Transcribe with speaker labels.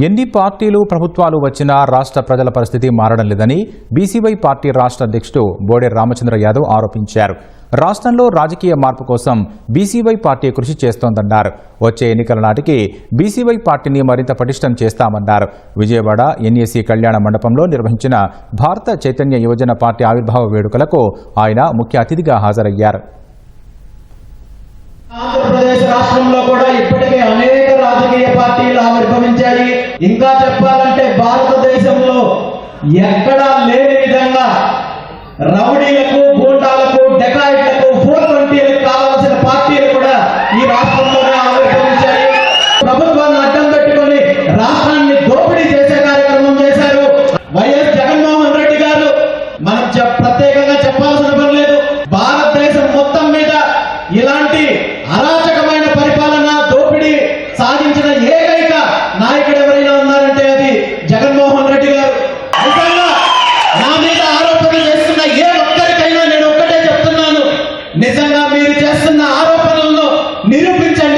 Speaker 1: ఎన్ని పార్టీలు ప్రభుత్వాలు వచ్చినా రాష్ట్ర ప్రజల పరిస్థితి మారడం లేదని బీసీవై పార్టీ రాష్ట్ర అధ్యక్షుడు బోడే రామచంద్ర యాదవ్ ఆరోపించారు. రాష్ట్రంలో రాజకీయ మార్పు కోసం బీసీవై పార్టీ కృషి చేస్తోందన్నారు. వచ్చే ఎన్నికల నాటికి బీసీవై పార్టీని మరింత పటిష్టం చేస్తామన్నారు. విజయవాడ ఎన్ఏసీ కళ్యాణ మండపంలో నిర్వహించిన భారత చైతన్య యువజన పార్టీ ఆవిర్భావ వేడుకలకు ఆయన ముఖ్య అతిథిగా హాజరయ్యారు.
Speaker 2: ఆంధ్రప్రదేశ్ రాష్ట్రంలో కూడా ఇప్పటికే అనేక ఇంకా చెప్పాలంటే భారతదేశంలో ఎక్కడా లేని నా మీద ఆరోపణలు చేస్తున్న ఏ ఒక్కరికైనా నేను ఒక్కటే చెప్తున్నాను. నిజంగా మీరు చేస్తున్న ఆరోపణల్లో నిరూపించండి.